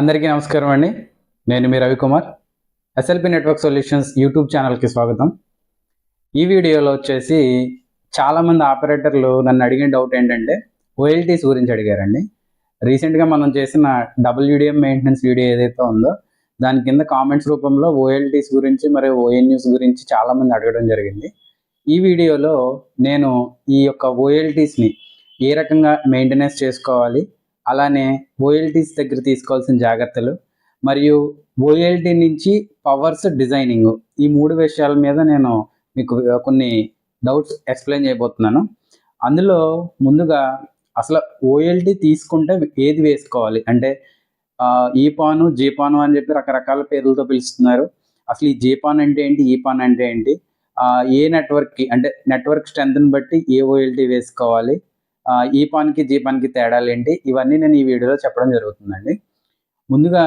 అందరికీ నమస్కారం అండి. నేను మీ Ravikumar. SLP network solutions YouTube ఛానల్కి స్వాగతం. ఈ వీడియోలో వచ్చేసి చాలామంది ఆపరేటర్లు నన్ను అడిగిన డౌట్ ఏంటంటే ఓఎల్టీస్ గురించి అడిగారండి. రీసెంట్గా మనం చేసిన డబ్ల్యూడిఎం మెయింటెనెన్స్ వీడియో ఏదైతే ఉందో దాని కింద కామెంట్స్ రూపంలో ఓఎల్టీస్ గురించి మరియు ఓఎన్యూస్ గురించి చాలామంది అడగడం జరిగింది. ఈ వీడియోలో నేను ఈ యొక్క ఓఎల్టీస్ని ఏ రకంగా మెయింటెనెన్స్ చేసుకోవాలి అలానే ఓఎల్టీస్ దగ్గర తీసుకోవాల్సిన జాగ్రత్తలు మరియు ఓఎల్టీ నుంచి పవర్స్ డిజైనింగ్. ఈ మూడు విషయాల మీద నేను మీకు కొన్ని డౌట్స్ ఎక్స్ప్లెయిన్ చేయబోతున్నాను. అందులో ముందుగా అసలు ఓఎల్టీ తీసుకుంటే ఏది వేసుకోవాలి? అంటే ఈ పాను జీపాను అని చెప్పి రకరకాల పేర్లతో పిలుస్తున్నారు. అసలు ఈ జీ పాన్ అంటే ఏంటి? ఈ పాన్ అంటే ఏంటి? ఏ నెట్వర్క్కి అంటే నెట్వర్క్ స్ట్రెంత్ని బట్టి ఏ ఓఎల్టీ వేసుకోవాలి? ఈ పాన్కి జీ పాన్కి తేడాలు ఏంటి ఇవన్నీ నేను ఈ వీడియోలో చెప్పడం జరుగుతుందండి. ముందుగా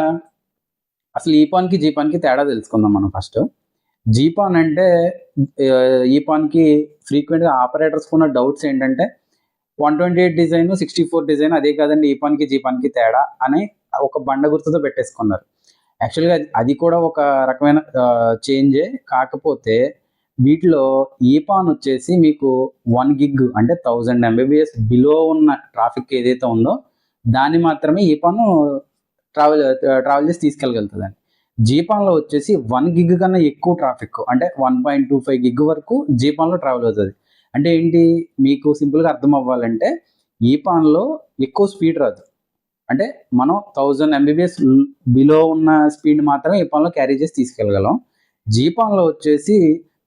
అసలు ఈ పాన్కి జీ పాన్కి తేడా తెలుసుకుందాం మనం ఫస్ట్. జీ పాన్ అంటే ఈ పాన్కి ఫ్రీక్వెంట్గా ఆపరేటర్స్ ఉన్న డౌట్స్ ఏంటంటే one twenty eight design sixty four design అదే కాదండి ఈ పాన్కి జీ పాన్కి తేడా అని ఒక బండ గుర్తుతో పెట్టేసుకున్నారు. యాక్చువల్గా అది కూడా ఒక రకమైన చేంజే. కాకపోతే వీటిలో ఈ పాన్ వచ్చేసి మీకు వన్ గిగ్ అంటే థౌజండ్ ఎంబీబీఎస్ బిలో ఉన్న ట్రాఫిక్ ఏదైతే ఉందో దాన్ని మాత్రమే ఈ ట్రావెల్ ట్రావెల్ చేసి తీసుకెళ్ళగలుగుతుందండి. జీపాన్లో వచ్చేసి వన్ గిగ్ కన్నా ఎక్కువ ట్రాఫిక్ అంటే one point two five gig వరకు జీపాన్లో ట్రావెల్ అవుతుంది. అంటే ఏంటి? మీకు సింపుల్గా అర్థం అవ్వాలంటే ఈ పాన్లో ఎక్కువ స్పీడ్ రాదు. అంటే మనం థౌజండ్ ఎంబీబీఎస్ బిలో ఉన్న స్పీడ్ మాత్రమే ఈ పాన్లో క్యారీ చేసి తీసుకెళ్ళగలం. జీపాన్లో వచ్చేసి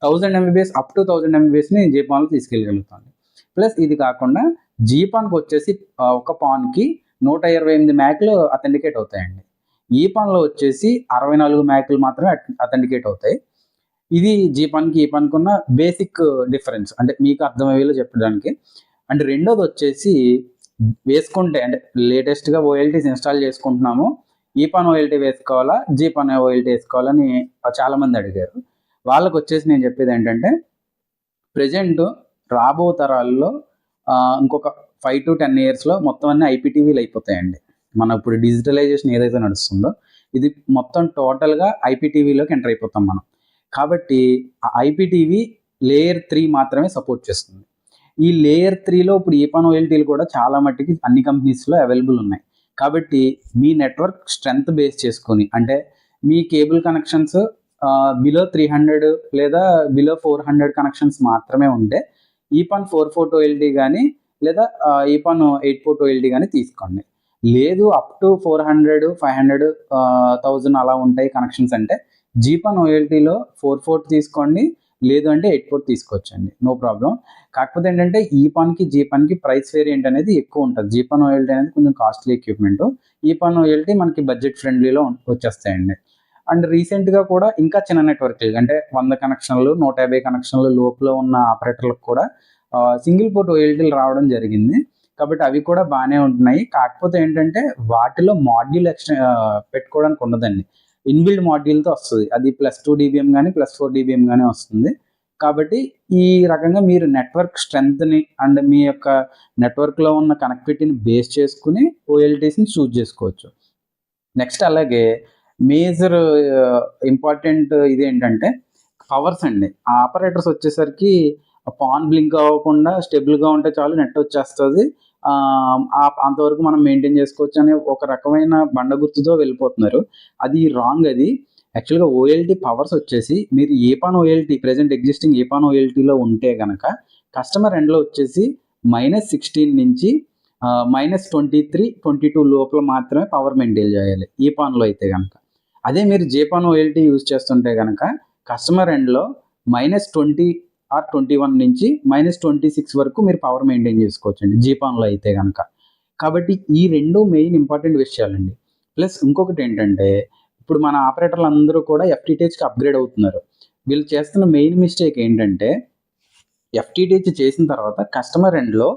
thousand Mbps up to thousand ఎంబీబీఎస్ని జీపాన్లో తీసుకెళ్ళగలుగుతాను ప్లస్ ఇది కాకుండా జీపాన్కి వచ్చేసి ఒక పాన్కి నూట ఇరవై ఎనిమిది మ్యాక్లు అథెంటికేట్ అవుతాయండి. ఈ పాన్లో వచ్చేసి అరవై నాలుగు మ్యాక్లు మాత్రమే అథెంటికేట్ అవుతాయి. ఇది జీపాన్కి ఈ పాన్కి ఉన్న బేసిక్ డిఫరెన్స్ అంటే మీకు అర్థమయ్యేలా చెప్పడానికి. అంటే రెండోది వచ్చేసి వేసుకుంటే అంటే లేటెస్ట్గా ఓఎల్టీస్ ఇన్స్టాల్ చేసుకుంటున్నాము. E ఈ పాన్ ఓఎల్టీ వేసుకోవాలా? జీపాన్ ఓఎల్టీ వేసుకోవాలని చాలామంది అడిగారు. వాళ్ళకి వచ్చేసి నేను చెప్పేది ఏంటంటే ప్రజెంట్ రాబో తరాల్లో ఇంకొక ఫైవ్ టు టెన్ ఇయర్స్లో మొత్తం అన్ని ఐపీటీవీలు అయిపోతాయండి. మన ఇప్పుడు డిజిటలైజేషన్ ఏదైతే నడుస్తుందో ఇది మొత్తం టోటల్గా ఐపీటీవీలోకి ఎంటర్ అయిపోతాం మనం. కాబట్టి ఐపీటీవీ లేయర్ త్రీ మాత్రమే సపోర్ట్ చేస్తుంది. ఈ లేయర్ త్రీలో ఇప్పుడు ఈపాన్ ఓఎల్టీలు కూడా చాలా మట్టికి అన్ని కంపెనీస్లో అవైలబుల్ ఉన్నాయి. కాబట్టి మీ నెట్వర్క్ స్ట్రెంగ్త్ బేస్ చేసుకొని అంటే మీ cable connections below three hundred లేదా బిలో ఫోర్ హండ్రెడ్ కనెక్షన్స్ మాత్రమే ఉంటే ఈపాన్ ఫోర్ ఫోర్ టూ కానీ లేదా ఈపాన్ ఎయిట్ ఫోర్ టూ కానీ తీసుకోండి. లేదు up to four hundred five hundred thousand అలా ఉంటాయి కనెక్షన్స్ అంటే జీపాన్ ఓఎల్టీలో ఫోర్ ఫోర్ తీసుకోండి లేదు అంటే ఎయిట్ ఫోర్ తీసుకోవచ్చండి. నో ప్రాబ్లం కాకపోతే ఏంటంటే ఈ పన్కి జీపాన్కి ప్రైస్ వేరియంట్ అనేది ఎక్కువ ఉంటుంది. జీపన్ ఓఎల్టీ అనేది కొంచెం కాస్ట్లీ ఎక్విప్మెంట్ ఈ పన్ ఓఎల్టీ మనకి బడ్జెట్ ఫ్రెండ్లీలో వచ్చేస్తాయండి. అండ్ రీసెంట్గా కూడా ఇంకా చిన్న నెట్వర్క్లు అంటే వంద కనెక్షన్లు నూట యాభై కనెక్షన్లు లోపల ఉన్న ఆపరేటర్లకు కూడా సింగిల్ పోర్ట్ ఓఎల్టీలు రావడం జరిగింది. కాబట్టి అవి కూడా బాగానే ఉంటున్నాయి. కాకపోతే ఏంటంటే వాటిలో మాడ్యూల్ ఎక్స్టె పెట్టుకోవడానికి ఉండదండి. ఇన్బిల్డ్ మాడ్యూల్తో వస్తుంది. అది ప్లస్ టూ డీబీఎం కానీ ప్లస్ ఫోర్ డీబీఎం కానీ వస్తుంది. కాబట్టి ఈ రకంగా మీరు నెట్వర్క్ స్ట్రెంగ్త్ని అండ్ మీ యొక్క నెట్వర్క్లో ఉన్న కనెక్టివిటీని బేస్ చేసుకుని ఓఎల్టీస్ని చూజ్ చేసుకోవచ్చు. నెక్స్ట్ అలాగే మేజర్ ఇంపార్టెంట్ ఇది ఏంటంటే పవర్స్ అండి. ఆ ఆపరేటర్స్ వచ్చేసరికి పాన్ బ్లింక్ అవ్వకుండా స్టెబుల్గా ఉంటే చాలు నెట్ వచ్చేస్తుంది. అంతవరకు మనం మెయింటైన్ చేసుకోవచ్చు అనే ఒక రకమైన బండ గుర్తుతో వెళ్ళిపోతున్నారు. అది రాంగ్ అది. యాక్చువల్గా ఓఎల్టీ పవర్స్ వచ్చేసి మీరు E PON OLT present existing E PON ఓఎల్టీలో ఉంటే కనుక కస్టమర్ ఎండ్లో వచ్చేసి మైనస్ సిక్స్టీన్ నుంచి minus twenty three twenty two లోపల మాత్రమే పవర్ మెయింటైన్ చేయాలి. ఈ పాన్లో అయితే కనుక అదే మీరు జేపాన్ ఓఎల్టీ యూజ్ చేస్తుంటే కనుక కస్టమర్ ఎండ్లో minus twenty or twenty one నుంచి మైనస్ ట్వంటీ సిక్స్ వరకు మీరు పవర్ మెయింటైన్ చేసుకోవచ్చు అండి జీపాన్లో అయితే కనుక కాబట్టి ఈ రెండు మెయిన్ ఇంపార్టెంట్ విషయాలండి. ప్లస్ ఇంకొకటి ఏంటంటే ఇప్పుడు మన ఆపరేటర్లు అందరూ కూడా ఎఫ్టీటీహెచ్కి అప్గ్రేడ్ అవుతున్నారు. వీళ్ళు చేస్తున్న మెయిన్ మిస్టేక్ ఏంటంటే ఎఫ్టీటీహెచ్ చేసిన తర్వాత కస్టమర్ ఎండ్లో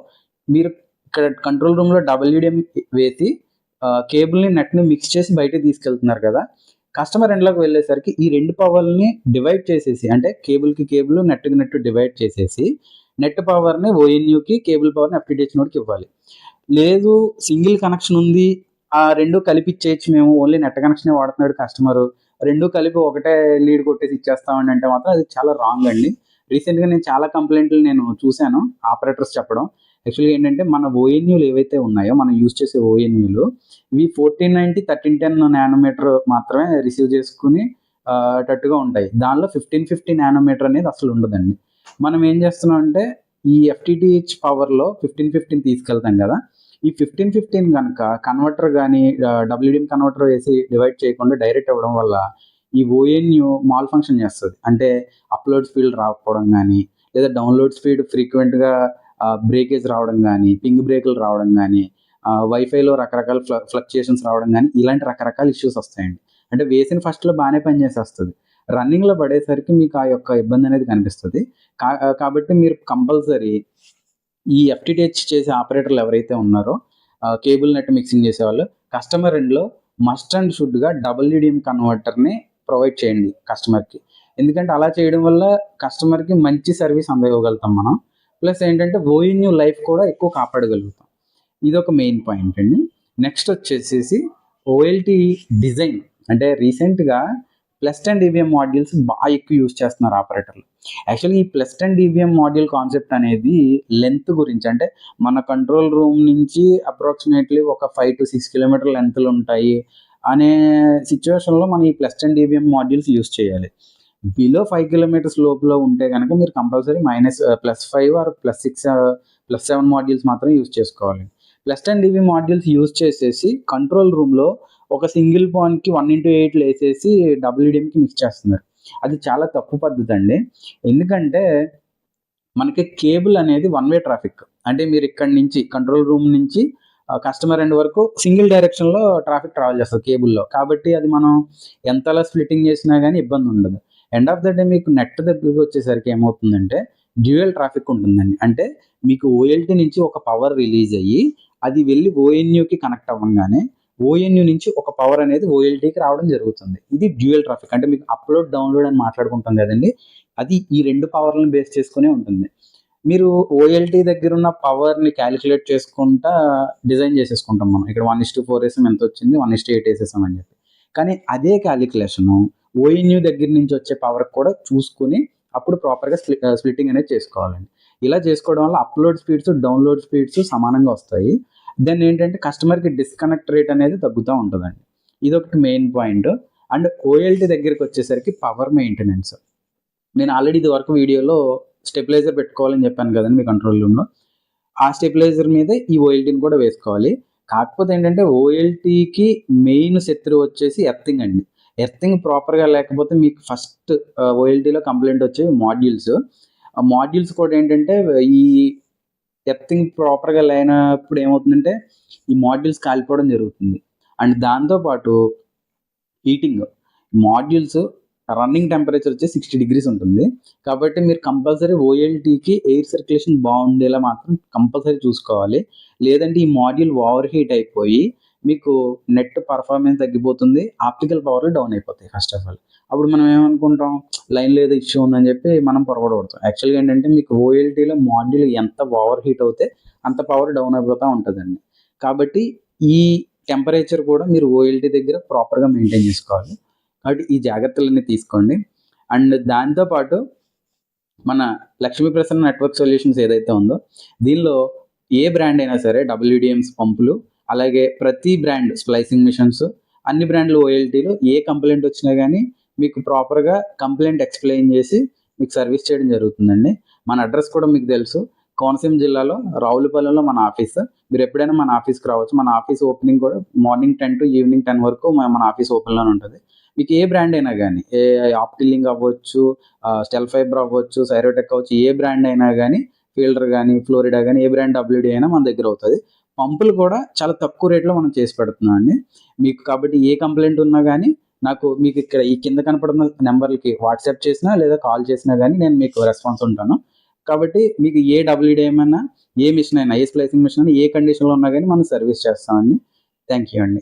మీరు ఇక్కడ కంట్రోల్ రూమ్లో డబ్ల్యూడిఎం వేసి కేబుల్ని నెట్ని మిక్స్ చేసి బయటకు తీసుకెళ్తున్నారు కదా. కస్టమర్ ఎండ్లోకి వెళ్ళేసరికి ఈ రెండు పవర్ని డివైడ్ చేసేసి అంటే కేబుల్కి కేబుల్ నెట్కి నెట్ డివైడ్ చేసేసి నెట్ పవర్ని ఓఎన్యూకి కేబుల్ పవర్ని ఎఫ్టీటీహెచ్ నోడ్కి ఇవ్వాలి. లేదు సింగిల్ కనెక్షన్ ఉంది ఆ రెండు కలిపి ఇచ్చేయచ్చు మేము ఓన్లీ నెట్ కనెక్షనే వాడుతున్నాడు కస్టమర్. రెండు కలిపి ఒకటే లీడ్ కొట్టేసి ఇచ్చేస్తామని అంటే మాత్రం అది చాలా రాంగ్ అండి. రీసెంట్గా నేను చాలా కంప్లైంట్లు నేను చూశాను ఆపరేటర్స్ చెప్పడం. యాక్చువల్గా ఏంటంటే మన ఓఎన్యూలు ఏవైతే ఉన్నాయో మనం యూజ్ చేసే ఓఎన్యూలు ఇవి fourteen ninety thirteen ten nanometer మాత్రమే రిసీవ్ చేసుకుని టట్టుగా ఉంటాయి. దానిలో ఫిఫ్టీన్ ఫిఫ్టీ నానోమీటర్ అనేది అసలు ఉండదండి. మనం ఏం చేస్తున్నాం అంటే ఈ ఎఫ్టీటీహెచ్ పవర్లో ఫిఫ్టీన్ ఫిఫ్టీన్ తీసుకెళ్తాం కదా. ఈ ఫిఫ్టీన్ ఫిఫ్టీన్ కనుక కన్వర్టర్ కానీ డబ్ల్యూడిఎం కన్వర్టర్ వేసి డివైడ్ చేయకుండా డైరెక్ట్ అవ్వడం వల్ల ఈ ఓఎన్యు మాల్ ఫంక్షన్ చేస్తుంది. అంటే అప్లోడ్ స్పీడ్ రాకపోవడం కానీ లేదా డౌన్లోడ్ స్పీడ్ ఫ్రీక్వెంట్గా బ్రేకేజ్ రావడం కానీ పింగ్ బ్రేకులు రావడం కానీ వైఫైలో రకరకాల ఫ్ల ఫ్లక్చుయేషన్స్ రావడం కానీ ఇలాంటి రకరకాల ఇష్యూస్ వస్తాయండి. అంటే వేసిన ఫస్ట్లో బాగానే పనిచేసేస్తుంది రన్నింగ్లో పడేసరికి మీకు ఆ యొక్క ఇబ్బంది అనేది కనిపిస్తుంది. కా కాబట్టి మీరు కంపల్సరీ ఈ ఎఫ్టీటీహెచ్ చేసే ఆపరేటర్లు ఎవరైతే ఉన్నారో కేబుల్ నెట్ మిక్సింగ్ చేసేవాళ్ళు కస్టమర్ ఎండ్లో మస్ట్ అండ్ షుడ్గా డబ్ల్యూడిఎం కన్వర్టర్ని ప్రొవైడ్ చేయండి కస్టమర్కి ఎందుకంటే అలా చేయడం వల్ల కస్టమర్కి మంచి సర్వీస్ అందజేయగలుగుతాం మనం. ప్లస్ ఏంటంటే ఓయిన్యూ లైఫ్ కూడా ఎక్కువ కాపాడగలుగుతాం. ఇది ఒక మెయిన్ పాయింట్ అండి. నెక్స్ట్ వచ్చేసేసి ఓఎల్టీ డిజైన్ అంటే రీసెంట్గా ప్లస్ టెన్ డివిఎం మాడ్యూల్స్ బాగా ఎక్కువ యూజ్ చేస్తున్నారు ఆపరేటర్లు. యాక్చువల్లీ ఈ plus ten DVM module concept అనేది లెంత్ గురించి అంటే మన కంట్రోల్ రూమ్ నుంచి అప్రాక్సిమేట్లీ ఒక ఫైవ్ టు సిక్స్ కిలోమీటర్ లెంత్లు ఉంటాయి అనే సిచ్యువేషన్లో మనం ఈ plus ten DVM modules use చేయాలి. బిలో ఫైవ్ కిలోమీటర్స్ లోపల ఉంటే కనుక మీరు compulsory minus plus five or plus six plus seven modules మాత్రం యూజ్ చేసుకోవాలి. Plus ten DV modules use చేసేసి కంట్రోల్ రూమ్లో ఒక సింగిల్ పాయింట్కి వన్ ఇంటూ ఎయిట్లు వేసేసి డబ్ల్యూడిఎంకి మిక్స్ చేస్తున్నారు. అది చాలా తప్పు పద్ధతి అండి. ఎందుకంటే మనకి కేబుల్ అనేది వన్ వే ట్రాఫిక్ అంటే మీరు ఇక్కడి నుంచి కంట్రోల్ రూమ్ నుంచి uh, కస్టమర్ ఎండ్ వరకు సింగిల్ డైరెక్షన్లో ట్రాఫిక్ ట్రావెల్ చేస్తుంది కేబుల్లో కాబట్టి అది మనం ఎంతలా స్ప్లిట్టింగ్ చేసినా కానీ ఇబ్బంది ఉండదు. ఎండ్ ఆఫ్ ద డే మీకు నెట్ దగ్గరికి వచ్చేసరికి ఏమవుతుందంటే డ్యూయల్ ట్రాఫిక్ ఉంటుందండి. అంటే మీకు ఓఎల్టీ నుంచి ఒక పవర్ రిలీజ్ అయ్యి అది వెళ్ళి ఓఎన్యూకి కనెక్ట్ అవ్వగానే ఓఎన్యూ నుంచి ఒక పవర్ అనేది ఓఎల్టీకి రావడం జరుగుతుంది. ఇది డ్యూయల్ ట్రాఫిక్. అంటే మీకు అప్లోడ్ డౌన్లోడ్ అని మాట్లాడుకుంటాం కదండి. అది ఈ రెండు పవర్లను బేస్ చేసుకునే ఉంటుంది. మీరు ఓఎల్టీ దగ్గర ఉన్న పవర్ని క్యాలిక్యులేట్ చేసుకుంటా డిజైన్ చేసేసుకుంటాం మనం. ఇక్కడ వన్ ఇస్ టు ఫోర్ వేసాం ఎంత వచ్చింది? వన్ ఇస్ టూ ఎయిట్ వేసేసాం అని చెప్పి. కానీ అదే క్యాలిక్యులేషను ఓఎన్యూ దగ్గర నుంచి వచ్చే పవర్ కూడా చూసుకుని అప్పుడు ప్రాపర్గా స్ప్లిట్టింగ్ అనేది చేసుకోవాలండి. ఇలా చేసుకోవడం వల్ల అప్లోడ్ స్పీడ్స్ డౌన్లోడ్ స్పీడ్స్ సమానంగా వస్తాయి. దెన్ ఏంటంటే కస్టమర్కి డిస్కనెక్ట్ రేట్ అనేది తగ్గుతూ ఉంటుందండి. ఇది ఒకటి మెయిన్ పాయింట్ అండ్ ఓఎల్టీ దగ్గరికి వచ్చేసరికి పవర్ మెయింటెనెన్స్ నేను ఆల్రెడీ ఇది వరకు వీడియోలో స్టెబిలైజర్ పెట్టుకోవాలని చెప్పాను కదండి మీ కంట్రోల్ రూమ్లో ఆ స్టెబిలైజర్ మీదే ఈ ఓఎల్టీని కూడా వేసుకోవాలి. కాకపోతే ఏంటంటే ఓఎల్టీకి మెయిన్ శత్రువు వచ్చేసి ఎర్తింగ్ అండి. ఎర్థింగ్ ప్రాపర్గా లేకపోతే మీకు ఫస్ట్ ఓఎల్టీలో కంప్లైంట్ వచ్చేవి మాడ్యూల్స్ ఆ మాడ్యూల్స్ కూడా ఏంటంటే ఈ ఎర్థింగ్ ప్రాపర్గా లేనప్పుడు ఏమవుతుందంటే ఈ మాడ్యూల్స్ కాలిపోవడం జరుగుతుంది. అండ్ దాంతోపాటు హీటింగ్ మాడ్యూల్స్ రన్నింగ్ టెంపరేచర్ వచ్చి సిక్స్టీ డిగ్రీస్ ఉంటుంది. కాబట్టి మీరు కంపల్సరీ ఓఎల్టీకి ఎయిర్ సర్క్యులేషన్ బాగుండేలా మాత్రం కంపల్సరీ చూసుకోవాలి. లేదంటే ఈ మాడ్యూల్ ఓవర్ హీట్ అయిపోయి మీకు నెట్ పర్ఫార్మెన్స్ తగ్గిపోతుంది ఆప్టికల్ పవర్ డౌన్ అయిపోతాయి ఫస్ట్ ఆఫ్ ఆల్ అప్పుడు మనం ఏమనుకుంటాం లైన్లో ఏదో ఇష్యూ ఉందని చెప్పి మనం పొరపడబడతాం యాక్చువల్గా ఏంటంటే మీకు ఓఎల్టీలో మాడ్యూల్ ఎంత ఓవర్ హీట్ అవుతే అంత పవర్ డౌన్ అయిపోతూ ఉంటుందండి. కాబట్టి ఈ టెంపరేచర్ కూడా మీరు ఓఎల్టీ దగ్గర ప్రాపర్గా మెయింటైన్ చేసుకోవాలి. కాబట్టి ఈ జాగ్రత్తలన్నీ తీసుకోండి. అండ్ దాంతోపాటు మన లక్ష్మీ ప్రసన్న నెట్వర్క్ సొల్యూషన్స్ ఏదైతే ఉందో దీనిలో ఏ బ్రాండ్ అయినా సరే డబ్ల్యూడిఎంస్ పంపులు అలాగే ప్రతి బ్రాండ్ స్ప్లైసింగ్ మిషన్స్ అన్ని బ్రాండ్లు ఓఎల్టీలో ఏ కంప్లైంట్ వచ్చినా కానీ మీకు ప్రాపర్గా కంప్లైంట్ ఎక్స్ప్లెయిన్ చేసి మీకు సర్వీస్ చేయడం జరుగుతుందండి. మన అడ్రస్ కూడా మీకు తెలుసు. కోనసీమ జిల్లాలో రావులపల్లెలో మన ఆఫీస్. మీరు ఎప్పుడైనా మన ఆఫీస్కి రావచ్చు. మన ఆఫీస్ ఓపెనింగ్ కూడా morning ten to evening ten వరకు మన ఆఫీస్ ఓపెన్లోనే ఉంటుంది. మీకు ఏ బ్రాండ్ అయినా కానీ ఏ ఆప్టిలింగ్ అవ్వచ్చు స్టెల్ ఫైబర్ అవ్వచ్చు సైరోటెక్ అవ్వచ్చు ఏ బ్రాండ్ అయినా కానీ ఫీల్డర్ కానీ ఫ్లోరిడా కానీ ఏ బ్రాండ్ డబ్ల్యూడి అయినా మన దగ్గర అవుతుంది. పంపులు కూడా చాలా తక్కువ రేట్లో మనం చేసి పెడుతున్నాం అండి. మీకు కాబట్టి ఏ కంప్లైంట్ ఉన్నా కానీ నాకు మీకు ఇక్కడ ఈ కింద కనపడుతున్న నెంబర్లకి వాట్సాప్ చేసినా లేదా కాల్ చేసినా కానీ నేను మీకు రెస్పాన్స్ ఉంటాను. కాబట్టి మీకు ఏ డబ్ల్యూడి ఏమైనా ఏ మిషన్ అయినా ఏ స్ప్లైసింగ్ మిషన్ అయినా ఏ కండిషన్లో ఉన్నా కానీ మనం సర్వీస్ చేస్తామండి. థ్యాంక్ యూ అండి.